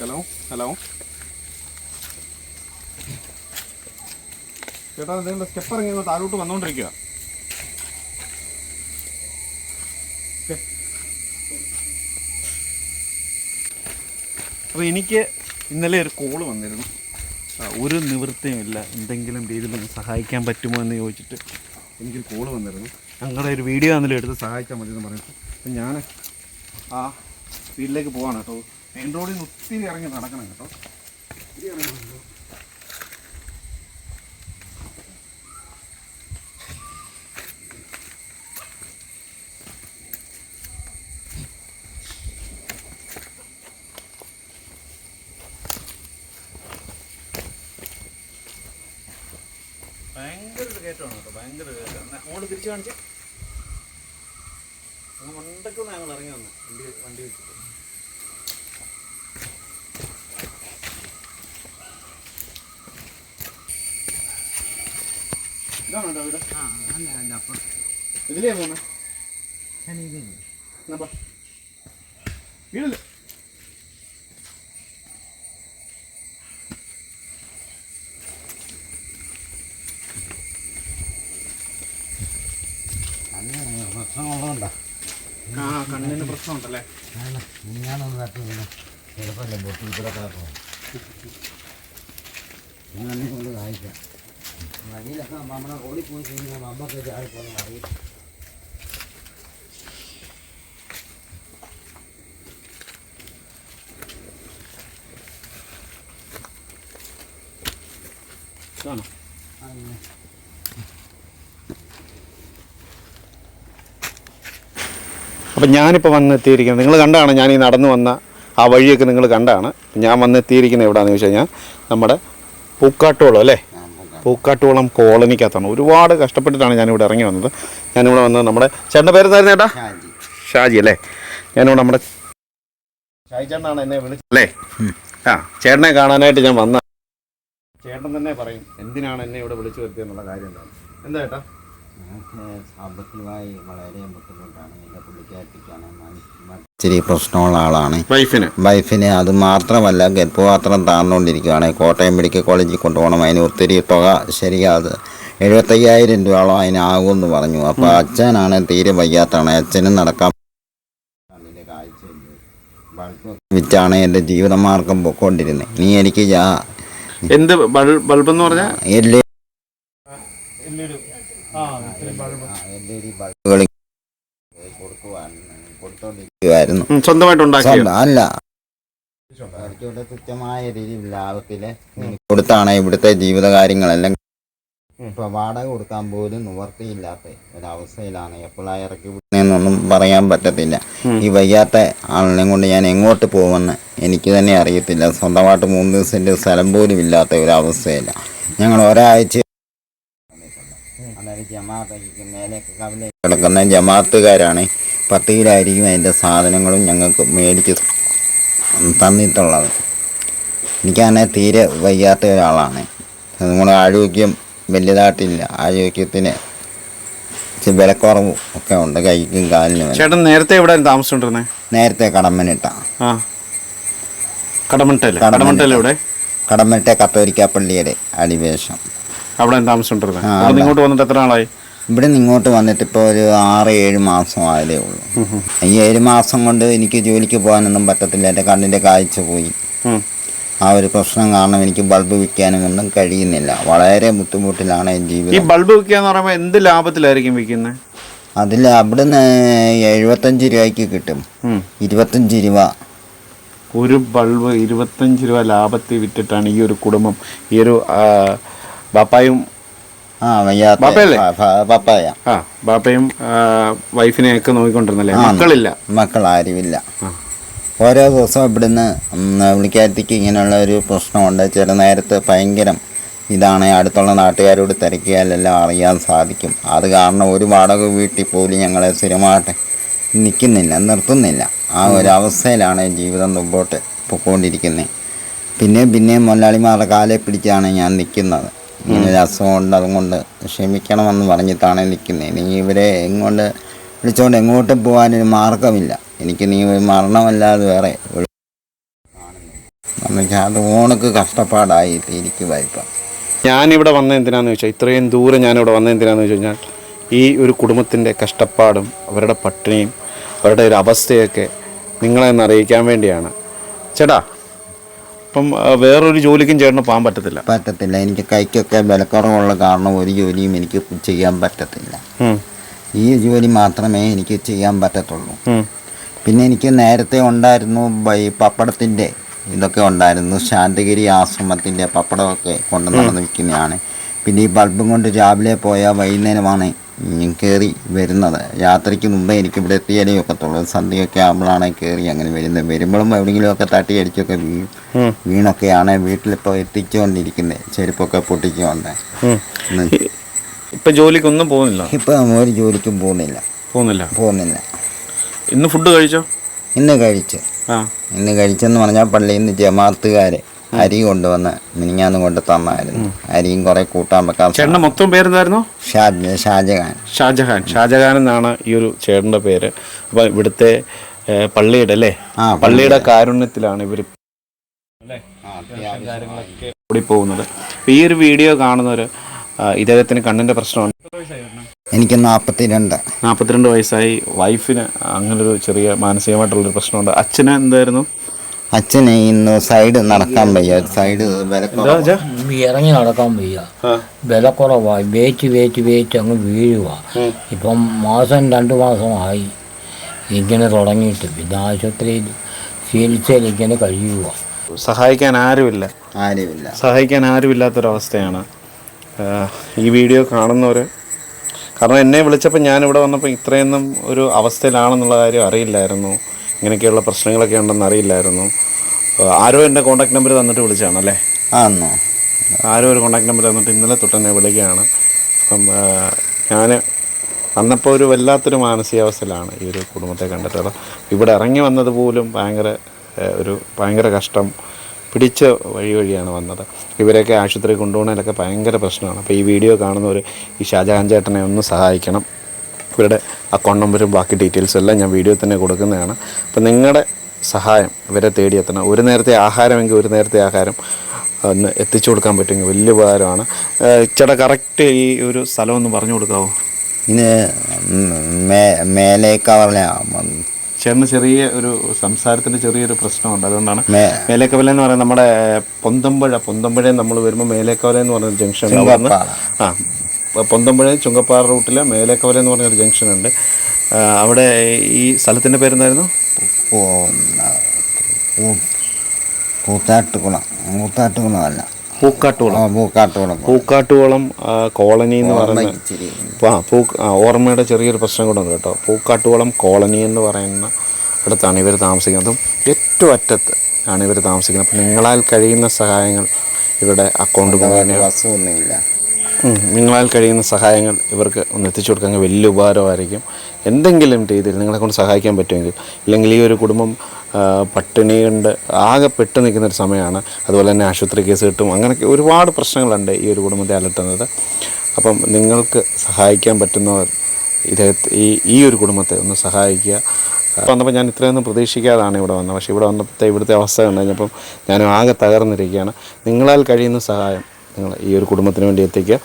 Hello hello ചേട്ടാ നിങ്ങളുടെ step ഇറങ്ങി താഴോട്ട് വന്നുകൊണ്ടിരിക്കുക അപ്പോൾ എനിക്ക് ഇന്നലെ ഒരു കോൾ വന്നിരുന്നു. ഒരു നിവൃത്തിയുമില്ല. എന്തെങ്കിലും രീതിയിൽ ഒന്ന് സഹായിക്കാൻ പറ്റുമോ എന്ന് ചോദിച്ചിട്ട് എനിക്കൊരു കോൾ വന്നിരുന്നു. ഞങ്ങളുടെ ഒരു വീഡിയോ എന്തെങ്കിലും എടുത്ത് സഹായിച്ചാൽ മതി എന്ന് പറഞ്ഞിട്ട്. അപ്പം ഞാൻ ആ വീട്ടിലേക്ക് പോവാണ് കേട്ടോ. മെയിൻ റോഡിൽ നിന്ന് ഒത്തിരി ഇറങ്ങി നടക്കണം കേട്ടോ. ഒത്തിരി ഇറങ്ങി. ഭയങ്കര കയറ്റമാണ് കേട്ടോ ഭയങ്കര കയറ്റം അങ്ങോട്ട് തിരിച്ചു കാണിച്ച്. അങ്ങനെ മണ്ടയ്ക്കൊന്ന് ഞങ്ങൾ ഇറങ്ങി വന്നു. വണ്ടി വണ്ടി വെച്ചിട്ട്. ഇതാണോ വീട്? ആ അല്ല അല്ല അപ്പം ഇതിലേ പോന്നെ. ഞാൻ ഇതില്ല എന്നാ ബാ. വീടില്ല. അന്ന് പ്രശ്നമുള്ളതുകൊണ്ടാ. ആ കണ്ണിന് പ്രശ്നമുണ്ടല്ലേ? ഞാനൊന്ന് തട്ടി വീണ് ചിലപ്പോൾ കിടക്കണം ഞാൻ കൊണ്ട് സഹായിക്കാം വഴിയിലൊക്കെ ഇതാണോ അപ്പം ഞാനിപ്പോൾ വന്നെത്തിയിരിക്കുന്നത്. നിങ്ങൾ കണ്ടാണ്? ഞാൻ ഈ നടന്നു വന്ന ആ വഴിയൊക്കെ നിങ്ങൾ കണ്ടാണ്. ഞാൻ വന്നെത്തിയിരിക്കുന്നത് എവിടെയാണെന്ന് ചോദിച്ചു കഴിഞ്ഞാൽ നമ്മുടെ പൂക്കാട്ടോളം അല്ലേ? പൂക്കാട്ടോളം കോളനിക്കകത്താണ്. ഒരുപാട് കഷ്ടപ്പെട്ടിട്ടാണ് ഞാനിവിടെ ഇറങ്ങി വന്നത്. ഞാനിവിടെ വന്നത് നമ്മുടെ ചേട്ടന്റെ പേര് എന്തായിരുന്നു ചേട്ടാ? ഷാജി. ഷാജി അല്ലേ? ഞാനിവിടെ നമ്മുടെ ഷാജി ചേട്ടനാണ് എന്നെ വിളിച്ചത്. അല്ലേ? ആ ചേട്ടനെ കാണാനായിട്ട് ഞാൻ വന്ന ചേട്ടൻ തന്നെ പറയും എന്തിനാണ് എന്നെ ഇവിടെ വിളിച്ചു വരുത്തിയെന്നുള്ള കാര്യം എന്താണ്? എന്താ ചേട്ടാ? ഞങ്ങൾക്ക് സാമ്പത്തികമായി വളരെ ബുദ്ധിമുട്ടാണ്. എന്റെ പുള്ളിക്കാരിക്കാണ് ഇച്ചിരി പ്രശ്നമുള്ള ആളാണ്. വൈഫിന്? വൈഫിന് അത് മാത്രമല്ല ഗർഭപാത്രം താഴ്ന്നുകൊണ്ടിരിക്കുകയാണ് കോട്ടയം മെഡിക്കൽ കോളേജിൽ കൊണ്ടുപോകണം. അതിന് ഒത്തിരി തുക ശരിയാത് എഴുപത്തയ്യായിരം രൂപയോളം അതിനാകുമെന്ന് പറഞ്ഞു. അപ്പോൾ അച്ഛനാണ് തീരെ വയ്യാത്താണ് അച്ഛനും നടക്കാൻ വിറ്റാണ് എന്റെ ജീവിതമാർഗം പൊക്കോണ്ടിരുന്നത് നീ എനിക്ക് എന്ത് ബൾബ്. എന്ന് പറഞ്ഞാൽ എൽ എൽ ബൾബുകൾ കൊടുക്കുവാൻ കൊടുത്തോണ്ടിരിക്കുമായിരുന്നു സ്വന്തമായിട്ട് അല്ല. കുറച്ചുകൂടെ തുച്ഛമായ രീതിയിൽ ലാഭത്തിൽ കൊടുത്താണ് ഇവിടുത്തെ ജീവിതകാര്യങ്ങളെല്ലാം. ഇപ്പൊ വാടക കൊടുക്കാൻ പോലും നിവർത്തിയില്ലാത്ത ഒരവസ്ഥയിലാണ് എപ്പോഴാ ഇറക്കി വിടുന്നതെന്നൊന്നും പറയാൻ പറ്റത്തില്ല. ഈ വയ്യാത്ത ആളിനെ കൊണ്ട് ഞാൻ എങ്ങോട്ട് പോകുമെന്ന് എനിക്ക് തന്നെ അറിയത്തില്ല. സ്വന്തമായിട്ട് മൂന്ന് ദിവസത്തിന്റെ സ്ഥലം പോലും ഇല്ലാത്ത ഒരവസ്ഥയില്ല ഞങ്ങൾ ഒരാഴ്ച കിടക്കുന്ന ജമാത്തുകാരാണ്. പത്തിയിലായിരിക്കും അതിന്റെ സാധനങ്ങളും ഞങ്ങൾക്ക് മേടിച്ച് തന്നിട്ടുള്ളത്. എനിക്കങ്ങനെ തീരെ വയ്യാത്ത ഒരാളാണ്. നമ്മുടെ ആരോഗ്യം വലുതായിട്ടില്ല. ആരോഗ്യത്തിന് വിലക്കുറവും ഒക്കെ ഉണ്ട്. കൈക്കും കാലിനും ചേട്ടൻ നേരത്തെ എവിടെ താമസിച്ചോണ്ടിരുന്നേ നേരത്തെ കടമ്പനിട്ട കടമട്ടല്ലേ. കടമട്ടല്ലേ ഇവിടെ? കടമ്പനിട്ട കത്തോലിക്ക പള്ളിയുടെ അടിവേഷം. അവിടെ താമസിച്ചോണ്ടിരുന്നത് അവിടെ ഇങ്ങോട്ട് വന്നിട്ട് എത്ര നാളായി? ഇവിടെ നിന്ന് ഇങ്ങോട്ട് വന്നിട്ട് ഇപ്പോൾ ഒരു ആറ് ഏഴ് മാസം ആയതേ ഉള്ളൂ. ഈ ഏഴ് മാസം കൊണ്ട് എനിക്ക് ജോലിക്ക് പോകാനൊന്നും പറ്റത്തില്ല. എന്റെ കണ്ണിന്റെ കാഴ്ച പോയി. ആ ഒരു പ്രശ്നം കാരണം എനിക്ക് ബൾബ് വിൽക്കാനും ഒന്നും കഴിയുന്നില്ല. വളരെ ബുദ്ധിമുട്ടിലാണ് എന്റെ ജീവിതം. ഈ ബൾബ് വിൽക്കാന്ന് പറയുമ്പോൾ എന്ത് ലാഭത്തിലായിരിക്കും വിൽക്കുന്നത്? അതിൽ അവിടുന്ന് എഴുപത്തഞ്ച് രൂപയ്ക്ക് കിട്ടും. ഇരുപത്തഞ്ച് രൂപ. ഒരു ബൾബ് ഇരുപത്തഞ്ച് രൂപ ലാഭത്തിൽ വിറ്റിട്ടാണ് ഈ ഒരു കുടുംബം ഈ ഒരു ബാപ്പായും ആ വയ്യാത്ത ബാപ്പയല്ലേ? പ- പ- പപ്പായ ആ ബാപ്പയും വൈഫിനെ വൈഫിനെയൊക്കെ നോക്കിക്കൊണ്ടിരുന്നല്ലേ. മക്കളില്ല? മക്കളാരുമില്ല ആ. ഓരോ ദിവസവും ഇവിടുന്ന് വിളിക്കാത്തിക്ക് ഇങ്ങനെയുള്ള ഒരു പ്രശ്നമുണ്ട്. ചില നേരത്ത് ഭയങ്കരം ഇതാണ്. അടുത്തുള്ള നാട്ടുകാരോട് തിരക്കിയാലെല്ലാം അറിയാൻ സാധിക്കും. അത് കാരണം ഒരു വാടക വീട്ടിൽ പോലും ഞങ്ങളെ സ്ഥിരമായിട്ട് നിൽക്കുന്നില്ല നിർത്തുന്നില്ല. ആ ഒരു അവസ്ഥയിലാണ് ജീവിതം മുമ്പോട്ട് പൊക്കോണ്ടിരിക്കുന്നത്. പിന്നെ പിന്നെയും മുതലാളിമാരുടെ കാലെ പിടിച്ചാണ് ഞാൻ നിൽക്കുന്നത്. ഇങ്ങനെ ഒരു അസുഖമുണ്ട് അതുകൊണ്ട് ക്ഷമിക്കണമെന്ന് പറഞ്ഞിട്ടാണ് നിൽക്കുന്നത് നീ ഇവരെ എങ്ങോട്ട് വിളിച്ചുകൊണ്ട് എങ്ങോട്ട് പോകാനൊരു മാർഗമില്ല എനിക്ക് നീ ഒരു മരണമല്ലാതെ വേറെ അത് ഓണക്ക് കഷ്ടപ്പാടായി ഇരിക്കുക ഇപ്പം. ഞാനിവിടെ വന്ന എന്തിനാന്ന് വെച്ചാൽ ഇത്രയും ദൂരം ഞാനിവിടെ വന്ന എന്തിനാന്ന് വെച്ച് കഴിഞ്ഞാൽ ഈ ഒരു കുടുംബത്തിന്റെ കഷ്ടപ്പാടും അവരുടെ പട്ടിണിയും അവരുടെ ഒരു അവസ്ഥയൊക്കെ നിങ്ങളെ ഒന്ന് അറിയിക്കാൻ വേണ്ടിയാണ്. ചേട്ടാ ഇപ്പം ആ, വേറൊരു ജോലിക്കും ചേട്ടന് പോകാൻ പറ്റത്തില്ല. പറ്റത്തില്ല. എനിക്ക് കൈക്കൊക്കെ വിലക്കുറവുള്ള കാരണം ഒരു ജോലിയും എനിക്ക് ചെയ്യാൻ പറ്റത്തില്ല. ഈ ജോലി മാത്രമേ എനിക്ക് ചെയ്യാൻ പറ്റത്തുള്ളൂ. പിന്നെ എനിക്ക് നേരത്തെ ഉണ്ടായിരുന്നു ഈ പപ്പടത്തിന്റെ ഇതൊക്കെ ഉണ്ടായിരുന്നു. ശാന്തഗിരി ആശ്രമത്തിന്റെ പപ്പടമൊക്കെ കൊണ്ട് നടന്നിരിക്കുന്നതാണ് പിന്നെ ഈ ബൾബും കൊണ്ട് രാവിലെ പോയാൽ വൈകുന്നേരമാണ് കയറി വരുന്നത്. യാത്രയ്ക്ക് മുമ്പേ എനിക്ക് ഇവിടെ എത്തിയാലേ ഒക്കത്തുള്ളൂ. സന്ധ്യയൊക്കെ ആകുമ്പോഴാണ് കയറി അങ്ങനെ വരുന്നത്. വരുമ്പോഴും എവിടെയെങ്കിലുമൊക്കെ തട്ടി അടിച്ചൊക്കെ വീഴും വീണൊക്കെയാണ് വീട്ടിലിപ്പോൾ എത്തിച്ചുകൊണ്ടിരിക്കുന്നത്. ചെരുപ്പൊക്കെ പൊട്ടിച്ചുകൊണ്ട്. ഇപ്പം ജോലിക്കൊന്നും പോകുന്നില്ല? ഇപ്പം ഒരു ജോലിക്കും പോകുന്നില്ല. പോകുന്നില്ല? പോകുന്നില്ല. ഇന്ന് ഫുഡ് കഴിച്ചോ? ഇന്ന് കഴിച്ചു. ഇന്ന് കഴിച്ചെന്ന് പറഞ്ഞാൽ പള്ളിയിൽ നിന്ന് ജമാഅത്തുകാർ അരി കൊണ്ടുവന്ന് മിനിഞ്ഞാന്ന് കൊണ്ട് തന്നായിരുന്നു. അരിയും കുറെ കൂട്ടാൻ വെക്കാൻ ചേട്ടന്റെ മൊത്തം പേരെന്തായിരുന്നു? ഷാജ് ഷാജഹാൻ. ഷാജഹാൻ. ഷാജഹാൻ എന്നാണ് ഈ ഒരു ചേട്ടന്റെ പേര്. അപ്പോൾ ഇവിടുത്തെ പള്ളിയുടെ അല്ലേ? ആ പള്ളിയുടെ. കാരുണ്യത്തിലാണ് ഇവർ കൂടി പോകുന്നത് ഈ ഒരു വീഡിയോ കാണുന്നവർ ഇദ്ദേഹത്തിന് കണ്ണിന്റെ പ്രശ്നമുണ്ട്. എനിക്ക് നാപ്പത്തിരണ്ട്. നാപ്പത്തിരണ്ട് നാൽപ്പത്തിരണ്ട് വയസ്സായി. വൈഫിന് അങ്ങനൊരു ചെറിയ മാനസികമായിട്ടുള്ളൊരു പ്രശ്നമുണ്ട്. അച്ഛന് എന്തായിരുന്നു? അച്ഛന് ഇന്ന് സൈഡ് നടക്കാൻ വയ്യ. സൈഡ് ഇറങ്ങി നടക്കാൻ വയ്യ. വിലക്കുറവായി വേച്ച് വേച്ച് വേച്ച് അങ്ങ് വീഴുക ഇപ്പം മാസം രണ്ട് മാസമായി ഇങ്ങനെ തുടങ്ങിയിട്ട്. പിന്നെ ആശുപത്രിയിൽ ചികിത്സയിൽ ഇങ്ങനെ കഴിയുക സഹായിക്കാൻ ആരുമില്ല. ആരുമില്ല. സഹായിക്കാൻ ആരുമില്ലാത്തൊരവസ്ഥയാണ്. ഈ വീഡിയോ കാണുന്നവർ കാരണം എന്നെ വിളിച്ചപ്പോൾ ഞാനിവിടെ വന്നപ്പോൾ ഇത്രയൊന്നും ഒരു അവസ്ഥയിലാണെന്നുള്ള കാര്യം അറിയില്ലായിരുന്നു. ഇങ്ങനെയൊക്കെയുള്ള പ്രശ്നങ്ങളൊക്കെ ഉണ്ടെന്ന് അറിയില്ലായിരുന്നു. ആരോ എന്റെ കോൺടാക്ട് നമ്പർ തന്നിട്ട് വിളിച്ചതാണ് അല്ലേ ആന്നോ ആരോ ഒരു കോൺടാക്ട് നമ്പർ തന്നിട്ട് ഇന്നലെ തൊട്ട് എന്നെ വിളിക്കുകയാണ്. അപ്പം ഞാൻ അന്നപ്പോൾ ഒരു വല്ലാത്തൊരു മാനസികാവസ്ഥയിലാണ് ഈ ഒരു കുടുംബത്തെ കണ്ടിട്ടുള്ളത് ഇവിടെ ഇറങ്ങി വന്നത് പോലും ഭയങ്കര ഒരു ഭയങ്കര കഷ്ടം പിടിച്ച വഴി വഴിയാണ് വന്നത്. ഇവരെയൊക്കെ ആശുപത്രി കൊണ്ടുപോകുന്നതിലൊക്കെ ഭയങ്കര പ്രശ്നമാണ്. അപ്പോൾ ഈ വീഡിയോ കാണുന്നവർ ഈ ഷാജഹാൻ ചേട്ടനെ ഒന്ന് സഹായിക്കണം. ഇവരുടെ അക്കൗണ്ട് നമ്പറും ബാക്കി ഡീറ്റെയിൽസും എല്ലാം ഞാൻ വീഡിയോ തന്നെ കൊടുക്കുന്നതാണ്. അപ്പോൾ നിങ്ങളുടെ സഹായം ഇവരെ തേടിയെത്തണം. ഒരു നേരത്തെ ആഹാരമെങ്കിൽ ഒരു നേരത്തെ ആഹാരം ഒന്ന് എത്തിച്ചു കൊടുക്കാൻ പറ്റുമെങ്കിൽ വലിയ ഉപകാരമാണ്. ചേട്ടാ കറക്റ്റ് ഈ ഒരു സ്ഥലം ഒന്ന് പറഞ്ഞു കൊടുക്കാവോ? ഇത് മേലേക്കവല ചേട്ടന് ചെറിയ ഒരു സംസാരത്തിന്റെ ചെറിയൊരു പ്രശ്നമുണ്ട്. അതുകൊണ്ടാണ് മേലേക്കവല എന്ന് പറയുന്നത് നമ്മുടെ പൊന്തമ്പുഴ. പൊന്തമ്പുഴയിൽ നമ്മൾ വരുമ്പോൾ മേലേക്കവല എന്ന് പറയുന്ന ജംഗ്ഷൻ ആ പൊന്തമ്പുഴ ചുങ്കപ്പാറ റൂട്ടിലെ മേലേക്കവല എന്ന് പറഞ്ഞൊരു ജംഗ്ഷൻ ഉണ്ട്. അവിടെ ഈ സ്ഥലത്തിന്റെ പേരെന്തായിരുന്നു? കൂത്താട്ടുകുളം കൂത്താട്ടുകുളം അല്ല. പൂക്കാട്ടുകുളം. പൂക്കാട്ടുകുളം. പൂക്കാട്ടുകുളം കോളനി എന്ന് പറയുന്ന ആ പൂ ഓർമ്മയുടെ ചെറിയൊരു പ്രശ്നം കൂടെ ഉണ്ട് കേട്ടോ. പൂക്കാട്ടുകുളം കോളനി എന്ന് പറയുന്ന അടുത്താണ് ഇവർ താമസിക്കുന്നത്. ഏറ്റവും അറ്റത്ത് ആണ് ഇവർ താമസിക്കുന്നത്. അപ്പം നിങ്ങളാൽ കഴിയുന്ന സഹായങ്ങൾ ഇവിടെ അക്കൗണ്ട് ബസ്സൊന്നുമില്ല നിങ്ങളാൽ കഴിയുന്ന സഹായങ്ങൾ ഇവർക്ക് ഒന്ന് എത്തിച്ചു കൊടുക്കാൻ വലിയ ഉപകാരമായിരിക്കും. എന്തെങ്കിലും രീതിയിൽ നിങ്ങളെ കൊണ്ട് സഹായിക്കാൻ പറ്റുമെങ്കിൽ ഇല്ലെങ്കിൽ ഈ ഒരു കുടുംബം പട്ടിണി കൊണ്ട് ആകെ പെട്ട് നിൽക്കുന്ന ഒരു സമയമാണ്. അതുപോലെ തന്നെ ആശുപത്രി കേസ് കിട്ടും. അങ്ങനെയൊക്കെ ഒരുപാട് പ്രശ്നങ്ങളുണ്ട് ഈ ഒരു കുടുംബത്തെ അലട്ടുന്നത്. അപ്പം നിങ്ങൾക്ക് സഹായിക്കാൻ പറ്റുന്നവർ ഇദ്ദേഹത്തെ ഈ ഈ ഒരു കുടുംബത്തെ ഒന്ന് സഹായിക്കുക. വന്നപ്പോൾ ഞാൻ ഇത്രയൊന്നും പ്രതീക്ഷിക്കാതാണ് ഇവിടെ വന്നത്. പക്ഷേ ഇവിടെ വന്നപ്പോഴത്തെ ഇവിടുത്തെ അവസ്ഥ കണ്ടു കഴിഞ്ഞപ്പം ഞാൻ ആകെ തകർന്നിരിക്കുകയാണ്. നിങ്ങളാൽ കഴിയുന്ന സഹായം നിങ്ങൾ ഈ ഒരു കുടുംബത്തിന് വേണ്ടി എത്തിക്കുക.